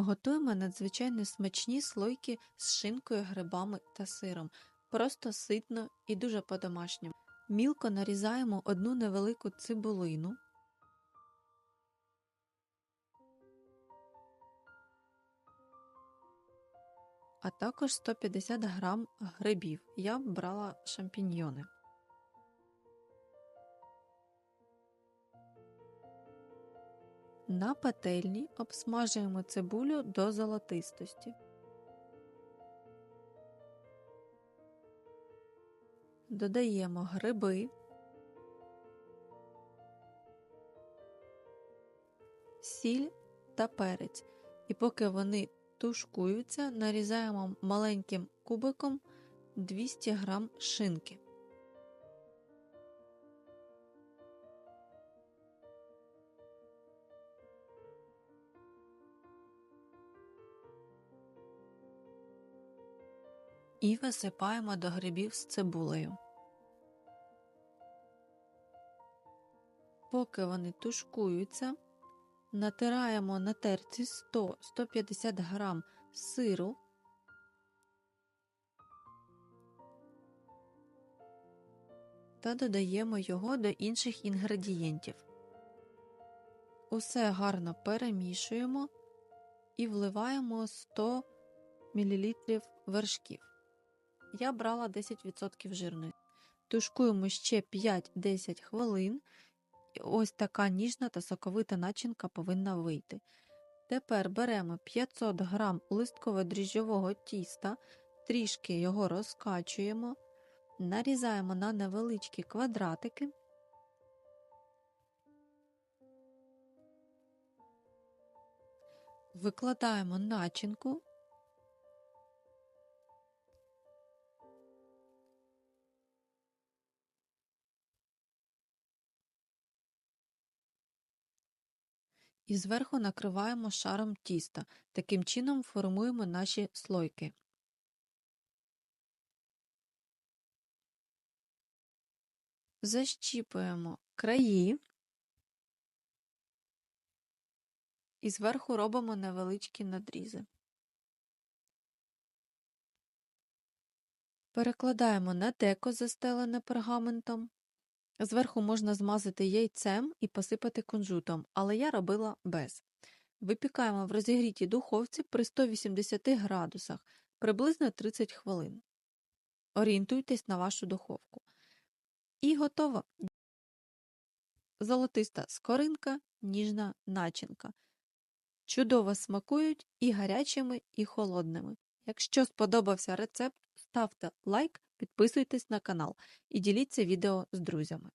Готуємо надзвичайно смачні слойки з шинкою, грибами та сиром. Просто ситно і дуже по-домашньому. Мілко нарізаємо одну невелику цибулину. А також 150 грам грибів. Я брала шампіньйони. На пательні обсмажуємо цибулю до золотистості. Додаємо гриби, сіль та перець. І поки вони тушкуються, нарізаємо маленьким кубиком 200 г шинки. І висипаємо до грибів з цибулею. Поки вони тушкуються, натираємо на терці 100-150 грам сиру. Та додаємо його до інших інгредієнтів. Усе гарно перемішуємо і вливаємо 100 мл вершків. Я брала 10% жирної. Тушкуємо ще 5-10 хвилин. Ось така ніжна та соковита начинка повинна вийти. Тепер беремо 500 г листково-дріжджового тіста, трішки його розкачуємо, нарізаємо на невеличкі квадратики. Викладаємо начинку і зверху накриваємо шаром тіста. Таким чином формуємо наші слойки. Защіпуємо краї і зверху робимо невеличкі надрізи. Перекладаємо на деко, застелене пергаментом. Зверху можна змазати яйцем і посипати кунжутом, але я робила без. Випікаємо в розігрітій духовці при 180 градусах приблизно 30 хвилин. Орієнтуйтесь на вашу духовку. І готово. Золотиста скоринка, ніжна начинка. Чудово смакують і гарячими, і холодними. Якщо сподобався рецепт, ставте лайк, підписуйтесь на канал і діліться відео з друзями.